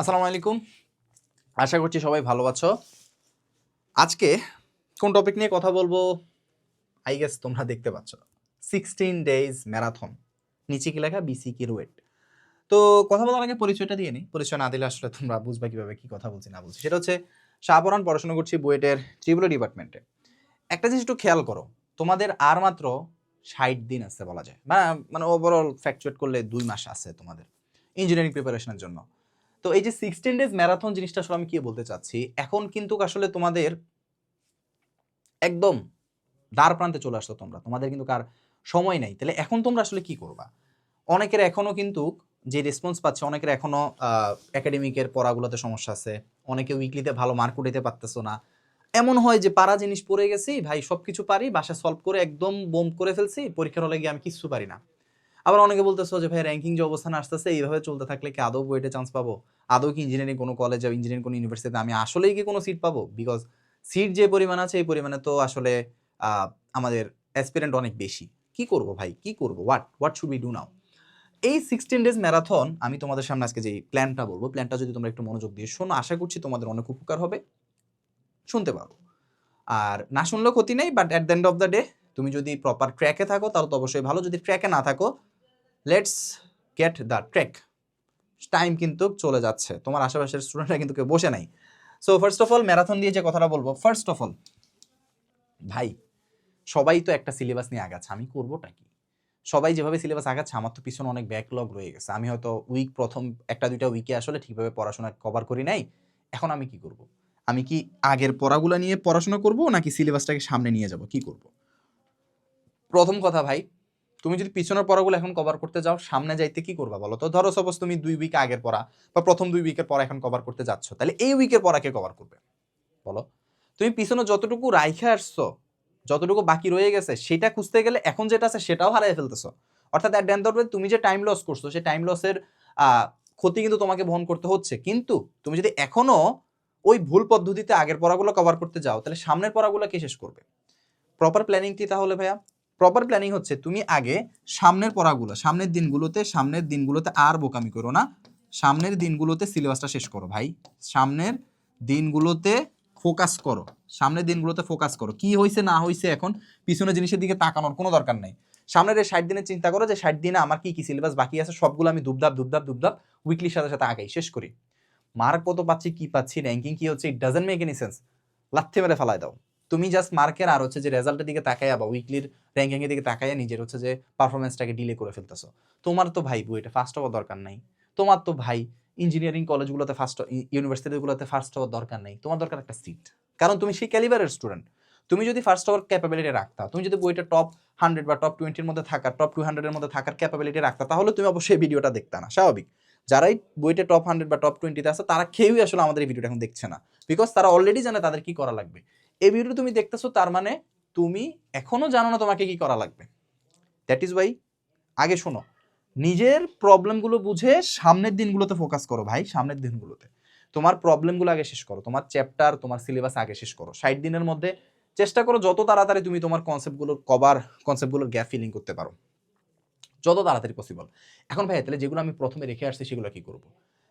আসসালামু আলাইকুম। আশা করছি সবাই ভালো আছো। আজকে কোন টপিক নিয়ে কথা বলব? আই গেস তোমরা দেখতে পাচ্ছ। সিক্সটিন ডেজ ম্যারাথন নিচে কি লেখা? বিসি কি রুয়েট। তো কথা বলার আগে পরিচয়টা দিয়ে নিই পরিচয় না দিলে আসলে তোমরা বুঝবে কীভাবে কি কথা বলছি, না বলছি। সেটা হচ্ছে শাহপরান পড়াশোনা করছি বুয়েটের ত্রিপুরা ডিপার্টমেন্টে। একটা জিনিস একটু খেয়াল করো, তোমাদের আর মাত্র ষাট দিন আছে বলা যায়। বা মানে ওভারঅল ফ্যাকচুয়েট করলে দুই মাস আছে তোমাদের। ইঞ্জিনিয়ারিং প্রিপারেশনের জন্য। তো এই যে সিক্সটিন ডেজ ম্যারাথন জিনিসটা আসলে আমি কি বলতে চাচ্ছি? এখন কিন্তু আসলে তোমাদের একদম দ্বার প্রান্তে চলে আসতো তোমরা। তোমাদের কিন্তু কার সময় নাই। তাহলে এখন তোমরা আসলে কি করবা? অনেকের এখনও কিন্তু যে রেসপন্স পাচ্ছে, অনেকের এখনও একাডেমিকের পড়াগুলোতে সমস্যা আছে। অনেকে উইকলিতে ভালো মার্ক উঠাইতে পারতেছো না। এমন হয় যে পারা জিনিস পড়ে গেছি, ভাই সব কিছু পারি বাসা সলভ করে একদম বোম করে ফেলছি, পরীক্ষার হলে গিয়ে আমি কিচ্ছু পারি না। আবার অনেকে বলতেছো যে, ভাই র্যাঙ্কিং যে অবস্থানে আসতেছে, এইভাবে চলতে থাকলে কি আদৌ বইটে চান্স পাবো? আদৌ কি ইঞ্জিনিয়ারিং কোনো কলেজে ইঞ্জিনিয়ারিং কোনো ইউনিভার্সিটিতে আমি আসলেই কি কোনো সিট পাবো? বিকজ সিট যে পরিমাণ আছে, এই পরিমাণে তো আসলে আমাদের অ্যাসপিরেন্ট অনেক বেশি। কি করব ভাই? কি করব? What what should be do now এই সিক্সটিন ডেজ ম্যারাথন আমি তোমাদের সামনে আজকে যে প্ল্যানটা বলব প্ল্যানটা যদি তোমরা একটু মনোযোগ দিয়ে শোনো, আশা করছি তোমাদের অনেক উপকার হবে। শুনতে পারো। আর না শুনলেও ক্ষতি নেই but at the end of the day তুমি যদি প্রপার ট্র্যাকে থাকো, তাহলে তো অবশ্যই ভালো। যদি ট্র্যাকে না থাকো let's get the track time কিন্তু চলে যাচ্ছে। তোমার আশেপাশের স্টুডেন্টরা কিন্তু কেউ বসে নাই। So first of all marathon দিয়ে যে কথাটা বলব ফার্স্ট অফ অল ভাই, সবাই তো একটা সিলেবাস নিয়ে আগাচ্ছে। আমি করবোটা কি? সবাই যেভাবে সিলেবাস আগাচ্ছে, আমার তো পিছনে অনেক ব্যাকলগ রয়ে গেছে। আমি হয়তো উইক প্রথম, একটা দুইটা উইকে আসলে ঠিকভাবে পড়াশোনা কভার করি নাই। এখন আমি কি করব? আমি কি আগের পড়াগুলো নিয়ে পড়াশোনা করব, নাকি সিলেবাসটাকে সামনে নিয়ে যাব? কি করব? প্রথম কথা ভাই তুমি যদি পিছনের পড়াগুলো এখন কভার করতে যাও, সামনে যাইতে কি করবা বলো? তো ধরো সাপোজ তুমি দুই উইক আগের পড়া বা প্রথম দুই উইকের পড়া এখন কভার করতে যাচ্ছ, তাহলে এই উইকের পড়া কে কভার করবে, বলো? তুমি পিছনে যতটুকু রাইখে আসছো, যতটুকু বাকি রয়ে গেছে, সেটা খুঁজতে গেলে এখন যেটা আছে সেটাও হারিয়ে ফেলতেছো। অর্থাৎ অ্যাট দ্য তুমি যে টাইম লস করছ সেই টাইম লসের ক্ষতি কিন্তু তোমাকে বহন করতে হচ্ছে। কিন্তু তুমি যদি এখনও ওই ভুল পদ্ধতিতে আগের পড়াগুলো কভার করতে যাও, তাহলে সামনের পড়াগুলো কে শেষ করবে? প্রপার প্ল্যানিং কি তাহলে ভাইয়া? প্রপার প্ল্যানিং হচ্ছে তুমি আগে সামনের পড়াগুলো, সামনের দিনগুলোতে সামনের দিনগুলোতে আর বোকামি করো না। সামনের দিনগুলোতে সিলেবাসটা শেষ করো ভাই। সামনের দিনগুলোতে ফোকাস করো। সামনের দিনগুলোতে ফোকাস করো। কি হয়েছে না হয়েছে এখন পিছনের জিনিসের দিকে তাকানোর কোনো দরকার নেই। সামনের এই ষাট দিনের চিন্তা করো যে ষাট দিনে আমার কি কি সিলেবাস বাকি আছে, সবগুলো আমি দুবদাপ দুবদাপ দুবদাপ উইকলির সাথে সাথে আগাই, শেষ করি। মার্ক কত পাচ্ছি, কি পাচ্ছি র্যাঙ্কিং কি হচ্ছে it doesn't make any sense লাথে মেরে ফেলায় দাও। তুমি জাস্ট মার্কের আর হচ্ছে যে রেজাল্টের দিকে তাকাইয়া বা উইকলির র্যাঙ্কিং এর দিকে তাকাইয়া নিজের হচ্ছে যে পারফরমেন্সটাকে ডিলে করে ফেলতেছো। তোমার তো ভাই বইটা ফার্স্ট হওয়ার দরকার নাই। তোমার তো ভাই ইঞ্জিনিয়ারিং কলেজগুলোতে ফার্স্ট ইউনিভার্সিটিগুলোতে ফার্স্ট হওয়ার দরকার নেই। তোমার দরকার একটা সিট কারণ তুমি সেই ক্যালিবারের স্টুডেন্ট তুমি যদি ফার্স্ট হওয়ার ক্যাপাবিলিটি রাখতা, তুমি যদি বইটা টপ হান্ড্রেড বা টপ টোয়েন্টির মধ্যে থাকার টপ টু হান্ড্রেডের মধ্যে থাকার ক্যাপাবিলিটি রাখতা, তাহলে তুমি অবশ্যই ভিডিওটা দেখতা না। স্বাভাবিক। যারাই বইটা টপ হান্ড্রেড বা টপ টোয়েন্টিতে আছে, তারা কেউই আসলে আমাদের এই ভিডিওটা এখন দেখছে না। বিকজ তারা অলরেডি জানে তাদের কি করা লাগবে। এই ভিডিও তুমি দেখতেছো, তার মানে তুমি এখনও জানো না তোমাকে কি করা লাগবে। দ্যাট ইজ ওয়াই আগে শোনো, নিজের প্রবলেমগুলো বুঝে সামনের দিনগুলোতে ফোকাস করো ভাই, সামনের দিনগুলোতে। তোমার প্রবলেমগুলো আগে শেষ করো, তোমার চ্যাপ্টার তোমার সিলেবাস আগে শেষ করো। ষাট দিনের মধ্যে চেষ্টা করো যত তাড়াতাড়ি তুমি তোমার কনসেপ্টগুলোর কভার কনসেপ্টগুলোর গ্যাপ ফিলিং করতে পারো। যত তাড়াতাড়ি পসিবল এখন ভাই, তাহলে যেগুলো আমি প্রথমে রেখে আসছি, সেগুলো কি করব?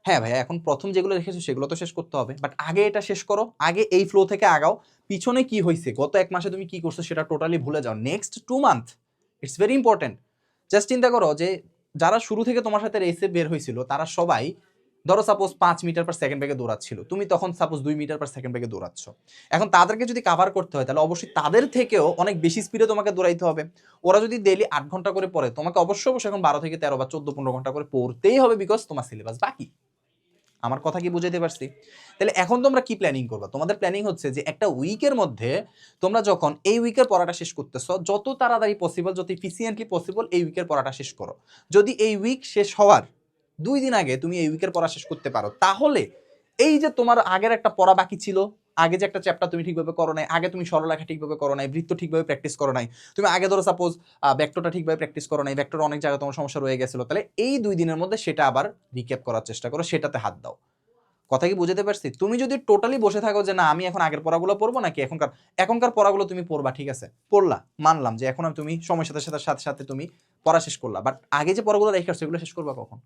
হ্যাঁ ভাই এখন প্রথম যেগুলো রেখেছো সেগুলো তো শেষ করতে হবে। বাট আগে এটা শেষ করো, আগে এই ফ্লো থেকে আগাও। পিছনে কি হয়েছে গত এক মাসে তুমি কি করছ সেটা টোটালি ভুলে যাও। Next two month it's very important just চিন্তা করো যে, যারা শুরু থেকে তোমার সাথে রেসে বের হয়েছিল তারা সবাই, ধরো সাপোজ পাঁচ মিটার পার সেকেন্ড বেগে দৌড়াচ্ছিল। তুমি তখন সাপোজ দুই মিটার পার সেকেন্ড বেগে দৌড়াচ্ছ। এখন তাদেরকে যদি কাভার করতে হয়, তাহলে অবশ্যই তাদের থেকেও অনেক বেশি স্পিডে তোমাকে দৌড়াইতে হবে। ওরা যদি ডেইলি আট ঘণ্টা করে পড়ে, তোমাকে অবশ্যই অবশ্যই এখন বারো থেকে তেরো বা চোদ্দ, পনেরো ঘণ্টা করে পড়তেই হবে বিকজ তোমার সিলেবাস বাকি। আমার কথা কি বুঝাইতে পারছি? তাহলে এখন তোমরা কি প্ল্যানিং করবা? তোমাদের প্ল্যানিং হচ্ছে যে একটা উইকের মধ্যে তোমরা যখন এই উইকের পড়াটা শেষ করতেছ, যত তাড়াতাড়ি পসিবল যত ইফিসিয়েন্টলি পসিবল এই উইকের পড়াটা শেষ করো। যদি এই উইক শেষ হওয়ার দুই দিন আগে তুমি এই উইকের পড়া শেষ করতে পারো, তাহলে এই যে তোমার আগের একটা পড়া বাকি ছিল আগে যে একটা চ্যাপ্টার তুমি ঠিকভাবে করো নাই, আগে তুমি সরলরেখা ঠিকভাবে করো নাই, বৃত্ত ঠিকভাবে প্র্যাকটিস করো নাই। তুমি আগে ধরো সাপোজ ভেক্টরটা ঠিকভাবে প্র্যাকটিস করো নাই ভেক্টর অনেক জায়গায় তোমার সমস্যা রয়ে গেছিল, তাহলে এই দুই দিনের মধ্যে সেটা আবার রিক্যাপ করার চেষ্টা করো, সেটাতে হাত দাও। কথা কি বুঝতে পারছি? তুমি যদি টোটালি বসে থাকো যে না, আমি এখন আগের পড়াগুলো পড়ব নাকি এখনকার এখনকার পড়াগুলো তুমি পড়বা, ঠিক আছে? পড়লা, মানলাম যে এখন তুমি সময়ের সাথে সাথে সাথে সাথে তুমি পড়া শেষ করলা বাট আগে যে পড়াগুলো রেখে সেগুলো শেষ করবা কখন?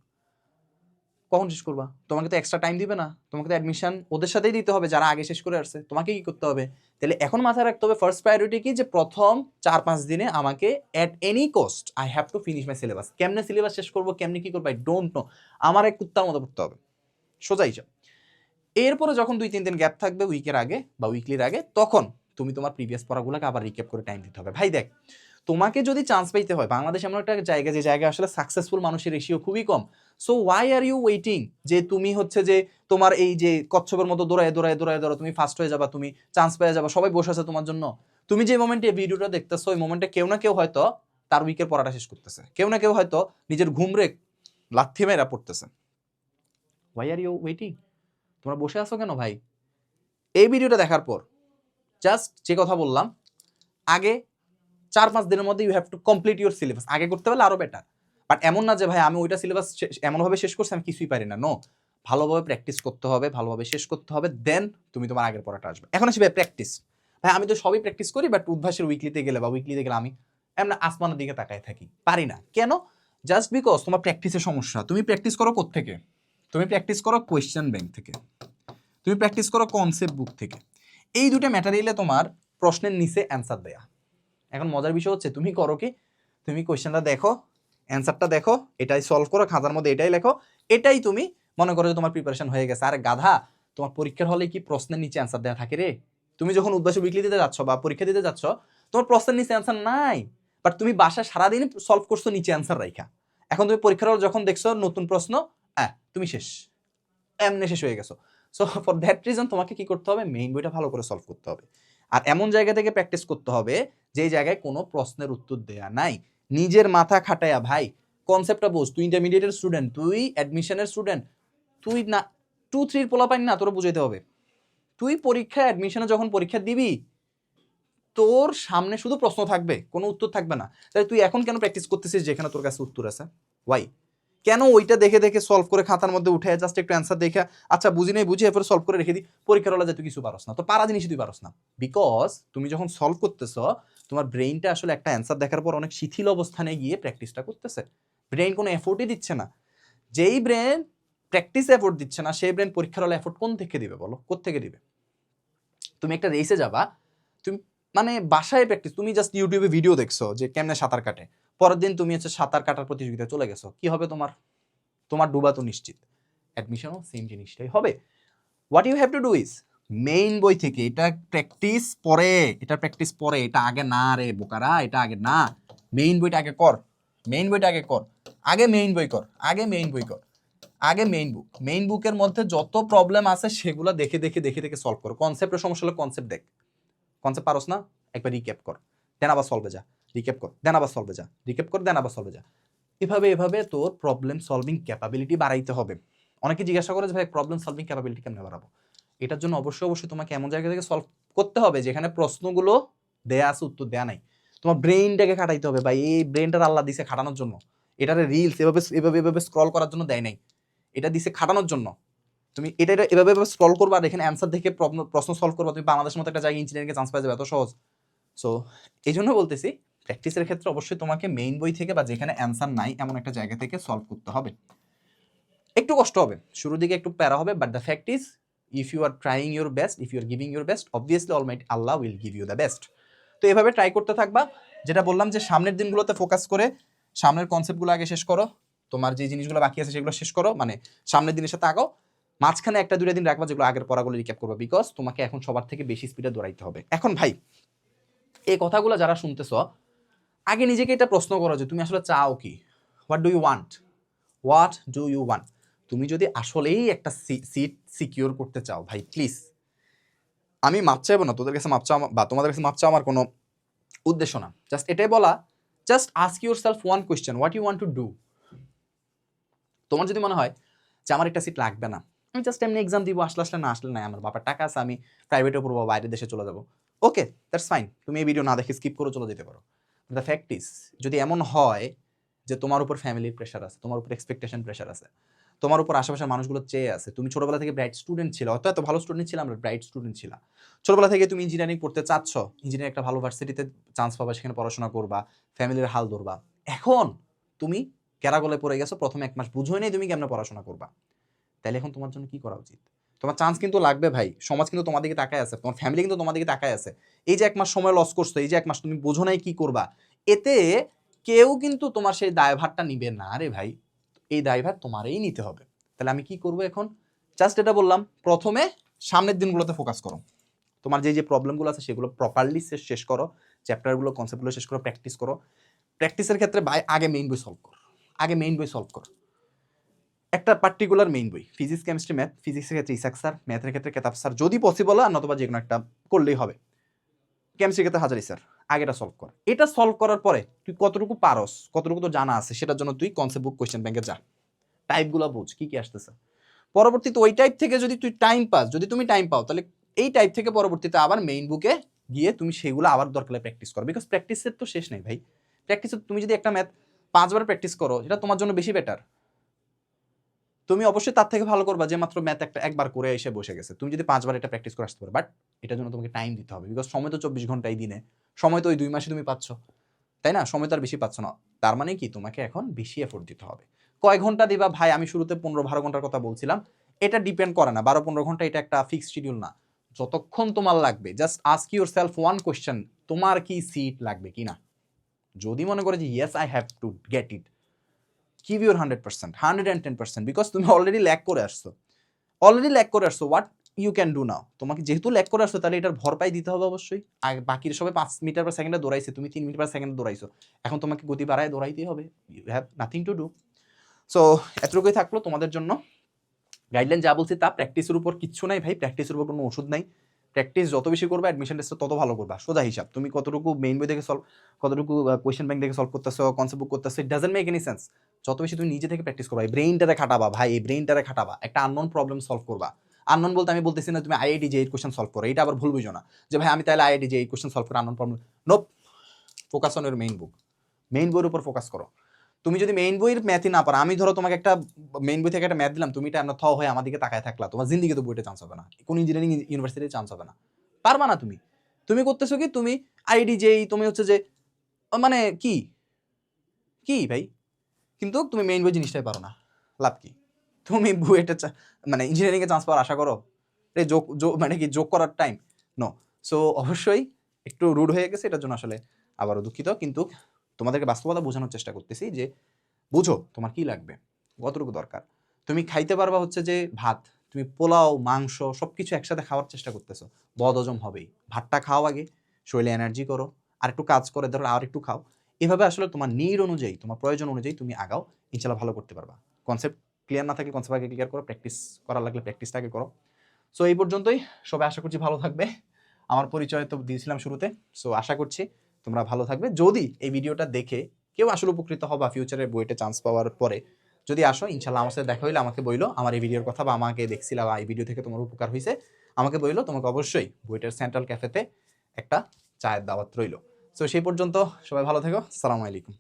কখন শেষ করবা? তোমাকে তো এক্সট্রা টাইম দিবে না। তোমাকে তো অ্যাডমিশন ওদের সাথেই দিতে হবে, যারা আগে শেষ করে আসছে। তোমাকে কি করতে হবে? তাহলে এখন মাথায় রাখতে হবে ফার্স্ট প্রায়োরিটি কি? যে প্রথম চার পাঁচ দিনে আমাকে at any cost I have to finish my syllabus কেমনে সিলেবাস শেষ করব, কেমনে কি করব আই ডোন্ট নো আমার এক কুত্তার মতো পড়তে হবে। সোজা হিসাব। এরপরে যখন দুই, তিন দিন গ্যাপ থাকবে উইকের আগে বা উইকলির আগে, তখন তুমি তোমার প্রিভিয়াস পড়াগুলোকে আবার রিক্যাপ করে টাইম দিতে হবে। ভাই দেখ তোমাকে যদি চান্স পাইতে হয়, বাংলাদেশ এমন একটা জায়গা, যে জায়গায় আসলে সাকসেসফুল মানুষের রেশিও খুবই কম। So why are you waiting যে তুমি হচ্ছে যে তোমার এই যে কচ্ছপের মতো দৌড়ায় দৌড়ায় দৌড়ায় দৌড়া তুমি ফার্স্ট হয়ে যাবা, তুমি চান্স পেয়ে যাবা, সবাই বসে আছে তোমার জন্য। তুমি যে মোমেন্টে ভিডিওটা দেখতেছো ওই মোমেন্টে কেউ না কেউ হয়তো তার উইকের পড়াটা শেষ করতেছে। কেউ না কেউ হয়তো নিজের ঘুমরে লাথি মেরা পড়তেছে। ওয়াই আর ইউ ওয়েটিং তোমরা বসে আছো কেন ভাই? এই ভিডিওটা দেখার পর জাস্ট যে কথা বললাম, আগে চার পাঁচ দিনের মধ্যে you have to complete your syllabus আগে করতে পারলে আরও বেটার বাট এমন না যে, ভাই, আমি ওইটা সিলেবাস এমনভাবে শেষ করছি, আমি কিছুই পারি না। নো ভালোভাবে প্র্যাকটিস করতে হবে, ভালোভাবে শেষ করতে হবে দেন তুমি তোমার আগের পড়াটা আসবে। এখন আসবে প্র্যাকটিস ভাই, আমি তো সবই প্র্যাকটিস করি বাট উদ্ভাসের উইকলিতে গেলে বা উইকলিতে গেলে আমি এমন আসমানের দিকে তাকায় থাকি। পারি না। কেন? জাস্ট বিকজ তোমার প্র্যাকটিসের সমস্যা। তুমি প্র্যাকটিস করো থেকে তুমি প্র্যাকটিস করো কোয়েশ্চেন ব্যাংক থেকে। তুমি প্র্যাকটিস করো কনসেপ্ট বুক থেকে। এই দুটো ম্যাটারিয়ালে তোমার প্রশ্নের নিচে অ্যান্সার দেয়া। এখন মজার বিষয় হচ্ছে, তুমি করো কি? তুমি কোয়েশ্চেনটা দেখো অ্যান্সারটা দেখো, এটাই সলভ করো, খাতার মধ্যে এটাই লেখো, এটাই তুমি মনে করো যে তোমার প্রিপারেশন হয়ে গেছে। আর গাধা, তোমার পরীক্ষার হলে কি প্রশ্নের নিচে অ্যান্সার দেওয়া থাকে রে? তুমি যখন উদ্বাস উইকলি দিতে যাচ্ছ বা পরীক্ষা দিতে যাচ্ছ, তোমার প্রশ্নের নিচে অ্যান্সার নাই। বাট তুমি বাসায় সারাদিন সলভ করছ নিচে অ্যান্সার রাইখা। এখন তুমি পরীক্ষার যখন দেখছ নতুন প্রশ্ন হ্যাঁ তুমি শেষ। এমনি শেষ হয়ে গেছো। সো ফর দ্যাট রিজন তোমাকে কি করতে হবে? মেইন বইটা ভালো করে সলভ করতে হবে। আর এমন জায়গা থেকে প্র্যাকটিস করতে হবে যেই জায়গায় কোনো প্রশ্নের উত্তর দেয়া নাই। নিজের মাথা খাটায়া, ভাই কনসেপ্টটা বোঝ, তুই ইন্টারমিডিয়েটের স্টুডেন্ট তুই অ্যাডমিশনের স্টুডেন্ট তুই না টু থ্রির পোলা পাইনি না তোর বুঝাইতে হবে। তুই পরীক্ষা অ্যাডমিশনে যখন পরীক্ষা দিবি, তোর সামনে শুধু প্রশ্ন থাকবে, কোনো উত্তর থাকবে না। তাই তুই এখন কেন প্র্যাকটিস করতেছিস যেখানে তোর কাছে উত্তর আছে? ওয়াই কেন ওইটা দেখে দেখে সলভ করে খাতার মধ্যে উঠে জাস্ট একটু অ্যান্সার দেখে আচ্ছা বুঝি নেই, বুঝি, এরপরে সলভ করে রেখে দিই, পরীক্ষার যে তুই কিছু পারস না। তো পারা জিনিসই তুই পারস না। বিকজ তুমি যখন সলভ করতেছ, তোমার ব্রেইনটা আসলে একটা অ্যান্সার দেখার পর অনেক শিথিল অবস্থানে গিয়ে প্র্যাকটিসটা করতেছে। ব্রেন কোনো এফোর্টই দিচ্ছে না। যেই ব্রেন প্র্যাকটিস এফোর্ট দিচ্ছে না, সেই ব্রেন পরীক্ষার এফোর্ট কোন থেকে দিবে বলো? থেকে দিবে? তুমি একটা রেসে যাবা, তুমি মানে বাসায় প্র্যাকটিস তুমি জাস্ট ইউটিউবে ভিডিও দেখছ যে কেমনে সাঁতার কাটে। পরের দিন তুমি হচ্ছে সাঁতার কাটার প্রতিযোগিতা চলে গেছো। কি হবে তোমার? তোমার ডুবা তো নিশ্চিত। অ্যাডমিশনও সেম জিনিসটাই হবে। What you have to do is main বই থেকে, এটা প্র্যাকটিস পরে, এটা প্র্যাকটিস পরে, এটা আগে না রে বোকারা, এটা আগে না। মেইন বইটা আগে কর। মেইন বইটা আগে কর। আগে মেইন বই কর। আগে মেইন বই কর। আগে মেইন বুক মেইন বুকের মধ্যে যত প্রবলেম আছে, সেগুলো দেখে দেখে দেখে দেখে সলভ কর। কনসেপ্টের সমস্যা হলে কনসেপ্ট দেখ। কনসেপ্ট পারস না? একবার রিক্যাপ কর। দেন আবার সলভে যা। রিক্যাপ কর দেন আবার সলভে যা রিক্যাপ কর দেন আবার সলভে যা। এভাবে এভাবে তোর প্রবলেম সলভিং ক্যাপাবিলিটি বাড়াইতে হবে। অনেকে জিজ্ঞাসা করে যে, ভাই প্রবলেম সলভিং ক্যাপাবিলিটি কেমনে বাড়াবো? এটার জন্য অবশ্যই অবশ্যই তোমাকে এমন জায়গা থেকে সলভ করতে হবে যেখানে প্রশ্নগুলো দেয়া আছে, উত্তর দেয়া নাই। তোমার ব্রেইনটাকে খাটাইতে হবে, ভাই, এই ব্রেইনটার আল্লাহ দিছে খাটানোর জন্য। এটারে রিলস এভাবে এভাবে এভাবে স্ক্রল করার জন্য দেয় নাই। এটা দিছে খাটানোর জন্য। তুমি এটা এটা এভাবে এভাবে স্ক্রল করবা আর এখানে অ্যান্সার দেখে প্রশ্ন- সলভ করবা। তুমি বাংলাদেশের মতো একটা জায়গায় ইঞ্জিনিয়ারিংয়ে চান্স পাই যাবে, এত সহজ। সো এই জন্য বলতেছি প্র্যাকটিসের ক্ষেত্রে অবশ্যই তোমাকে মেইন বই থেকে বা যেখানে অ্যান্সার নাই এমন একটা জায়গা থেকে সলভ করতে হবে। একটু কষ্ট হবে, শুরুর দিকে একটু প্যারা হবে but the fact is if you are trying your best if you are giving your best obviously almighty Allah will give you the best তো এভাবে ট্রাই করতে থাকবা, যেটা বললাম যে সামনের দিনগুলোতে ফোকাস করে, সামনের কনসেপ্টগুলো আগে শেষ করো, তোমার যে জিনিসগুলো বাকি আছে সেগুলো শেষ করো মানে সামনের দিনের সাথে আগাও মাঝখানে একটা দুটো দিন রাখবা যেগুলো আগের পড়াগুলো রিক্যাপ করবে বিকজ তোমাকে এখন সবার থেকে বেশি স্পিডে দৌড়াইতে হবে। এখন ভাই, এই কথাগুলো যারা শুনতেছ আগে নিজেকে এটা প্রশ্ন করো যে তুমি আসলে চাও কি? What do you want what do you want তুমি যদি আসলেই একটা সিট সিকিউর করতে চাও, ভাই প্লিজ আমি মাপ চাইব না, তোদের কাছে মাপ চাওয়া বা তোমাদের কাছে মাপ চাওয়া আমার কোনো উদ্দেশ্য না। জাস্ট এটাই বলা just ask yourself one question what you want to do তোমার যদি মনে হয় যে আমার একটা সিট লাগবে না, আমি জাস্ট এমনি এক্সাম দিব, আসলে আসলে না, আসলে নাই, আমার বাবার টাকা আছে, আমি প্রাইভেটে পড়ব, বাইরের দেশে চলে যাব। ওকে দ্যাটস ফাইন তুমি এই ভিডিও না দেখে স্কিপ করে চলে যেতে পারো। দ্য ফ্যাক্ট ইস যদি এমন হয় যে তোমার উপর ফ্যামিলির প্রেশার আছে, তোমার উপর এক্সপেকটেশন প্রেশার আছে, তোমার উপর আশেপাশের মানুষগুলো চেয়ে আছে, তুমি ছোটবেলা থেকে ব্রাইট স্টুডেন্ট ছিল হয়তো এত ভালো স্টুডেন্ট ছিলাম আমরা ব্রাইট স্টুডেন্ট ছিলাম। ছোটবেলা থেকে তুমি ইঞ্জিনিয়ারিং পড়তে চাচ্ছ ইঞ্জিনিয়ারিং একটা ভালো ভার্সিটিতে চান্স পাবা, সেখানে পড়াশোনা করবা ফ্যামিলির হাল ধরবা। এখন তুমি ক্যারাগলে পড়ে গেছো, প্রথমে এক মাস বুঝোই নেই তুমি কেমন পড়াশোনা করবা। তাহলে এখন তোমার জন্য কি করা উচিত? তোমার চান্স কিন্তু লাগবে ভাই। সমাজ কিন্তু তোমার দিকে তাকায় আছে, তোমার ফ্যামিলি কিন্তু তোমার দিকে তাকায় আছে। এই যে এক মাস সময় লস করছ, এই যে এক মাস তুমি বোঝো নাই কি করবা, এতে কেউ কিন্তু তোমার সেই দায়ভারটা নিবে না। রে ভাই, এই দায়ভার তোমারই নিতে হবে। তাহলে আমি কি করব এখন? জাস্ট এটা বললাম, প্রথমে সামনের দিনগুলোতে ফোকাস করো। তোমার যে যে প্রবলেমগুলো আছে সেগুলো প্রপারলি শেষ করো চ্যাপ্টারগুলো কনসেপ্টগুলো শেষ করো প্র্যাকটিস করো। প্র্যাকটিসের ক্ষেত্রে ভাই, আগে মেইন বই সলভ করো। আগে মেইন বই সলভ করো। একটা পার্টিকুলার মেইন বই ফিজিক্স কেমিস্ট্রি ম্যাথ ফিজিক্সের ক্ষেত্রে ইসাক স্যার ম্যাথের ক্ষেত্রে কেতাব স্যার, যদি পসিবল হয়, নতবা যে কোনো একটা করলেই হবে। কেমিস্ট্রির ক্ষেত্রে হাজারি স্যার, আগেটা সলভ কর। এটা সলভ করার পরে তুই কতটুকু পারস, কতটুকু তো জানা আছে, সেটার জন্য তুই কনসেপ্ট বুক কোয়েশ্চেন ব্যাংকে যা। টাইপগুলো বুঝ, কি কি আসতেছে। পরবর্তীতে ওই টাইপ থেকে যদি তুই টাইম পাস, যদি তুমি টাইম পাও, তাহলে এই টাইপ থেকে পরবর্তীতে আবার মেইন বুকে গিয়ে তুমি সেগুলো আবার দরকার প্র্যাকটিস করো। বিকজ প্র্যাকটিসের তো শেষ নেই ভাই। প্র্যাকটিসের তুমি যদি একটা ম্যাথ পাঁচবার প্র্যাকটিস করো এটা তোমার জন্য বেশি বেটার তুমি অবশ্যই তার থেকে ভালো করবা যে মাত্র ম্যাথ একটা একবার করে এসে বসে গেছে। তুমি যদি পাঁচবার এটা প্র্যাকটিস করে আসতে পারো বাট এটার জন্য তোমাকে টাইম দিতে হবে। বিকজ সময় তো চব্বিশ ঘন্টাই দিনে। সময় তো ওই দুই মাসে তুমি পাচ্ছ। তাই না? সময় তো আর বেশি পাচ্ছ না। তার মানে কি? তোমাকে এখন বেশি এফোর্ট দিতে হবে। কয় ঘণ্টা দিবা? ভাই, আমি শুরুতে পনেরো বারো ঘণ্টার কথা বলছিলাম। এটা ডিপেন্ড করে না। বারো পনেরো ঘণ্টা এটা একটা ফিক্সড শিডিউল না। যতক্ষণ তোমার লাগবে just ask yourself one question তোমার কি সিট লাগবে কি না যদি মনে করে যে yes I have to get it give your hundred percent hundred and ten percent because তুমি অলরেডি ল্যাক করে আসছো। অলরেডি ল্যাক করে আসছো what you can do now তোমাকে যেহেতু ল্যাক করে আসছো, তাহলে এটার ভরপাই দিতে হবে অবশ্যই। আর বাকি সবাই পাঁচ মিটার পার সেকেন্ডে দৌড়াইছে, তুমি তিন মিটার পার সেকেন্ডে দৌড়াইছো। এখন তোমাকে গতি বাড়ায় দৌড়াইতেই হবে। You have nothing to do so এতটুকুই থাকল তোমাদের জন্য। গাইডলাইন যা বলছি তা প্র্যাকটিসের উপর কিচ্ছু নাই ভাই প্র্যাকটিসের উপর কোনো ওষুধ নাই। প্র্যাকটিস যত বেশি করবে অ্যাডমিশন টেস্টে তত ভালো করবা। সোজা হিসাব, তুমি কতটুকু মেইন বই থেকে সলভ কতটুকু কোয়েশ্চেন ব্যাংক থেকে সলভ করতেছো কনসেপ্ট বুক করতেছো it doesn't make any sense যত বেশি তুমি নিজে থেকে প্র্যাকটিস করবা, এই ব্রেইনটারে খাটাবা, ভাই, এই ব্রেইনটারে খাটাবা, একটা আননোন প্রবলেম সলভ করবা। আননোন বলতে আমি বলতেছি না তুমি আইআইটি যে এই কোয়েশ্চেন সলভ করো এটা আবার ভুল বুঝো না। যে ভাই, আমি তাহলে আইআইটি যে এই কোয়েশ্চেন সলভ করে unknown problem nope focus on your main book main বইয়ের উপর ফোকাস করো। তুমি যদি মেইন বইয়ের ম্যাথই না পারো, আমি ধরো তোমাকে একটা মেইন বই থেকে একটা ম্যাথ দিলাম, তুমি এটা এমন থ হয়ে আমার দিকে তাকায় থাকলা, তোমার জিন্দিগি তো বইটা চান্স হবে না, কোন ইঞ্জিনিয়ারিং ইউনিভার্সিটি চান্স হবে না। পারবা না তুমি। তুমি করতেছো কি, তুমি আইডি যেই তুমি হচ্ছে যে মানে কি? কি ভাই? কিন্তু তুমি মেইন বই জিনিসটাই পারো না, লাভ কি? তুমি বুয়েটে চা- মানে ইঞ্জিনিয়ারিংয়ে চান্স পাওয়ার আশা করো? রে যোগ মানে কি যোগ করার টাইম নো সো অবশ্যই একটু রুড হয়ে গেছে, এটার জন্য আসলে আবারও দুঃখিত, কিন্তু তোমাদেরকে বাস্তবতা বোঝানোর চেষ্টা করতেছি যে, বুঝো তোমার কি লাগবে, কতটুকু দরকার। তুমি খাইতে পারবা হচ্ছে যে, ভাত, তুমি পোলাও, মাংস সব কিছু একসাথে খাওয়ার চেষ্টা করতেছো বদহজম হবেই। ভাতটা খাও আগে, শরীরে এনার্জি করো, আর একটু কাজ করে ধরো, আর একটু খাও। এভাবে আসলে তোমার নিড অনুযায়ী, তোমার প্রয়োজন অনুযায়ী তুমি আগাও ইনশাল্লাহ ভালো করতে পারবা। কনসেপ্ট ক্লিয়ার না থাকলে কনসেপ্ট আগে ক্লিয়ার করো প্র্যাকটিস করার লাগলে প্র্যাকটিসটা আগে করো। সো এই পর্যন্তই। সবাই আশা করছি ভালো থাকবে। আমার পরিচয় তো দিয়েছিলাম শুরুতে। সো আশা করছি তোমরা ভালো থাকবে। যদি এই ভিডিওটা দেখে কেউ আসলে উপকৃত হও বা ফিউচারের বইটা চান্স পাওয়ার পরে, যদি আসো ইনশাল্লাহ আমার সাথে দেখা হইলে আমাকে বইলো, আমার এই ভিডিওর কথা বা আমাকে দেখছিলা বা এই ভিডিও থেকে তোমার উপকার হয়েছে আমাকে বইলো, তোমাকে অবশ্যই বইটার সেন্ট্রাল ক্যাফেতে একটা চায়ের দাওয়াত রইল। সো সেই পর্যন্ত সবাই ভালো থেকো। সালামু আলাইকুম।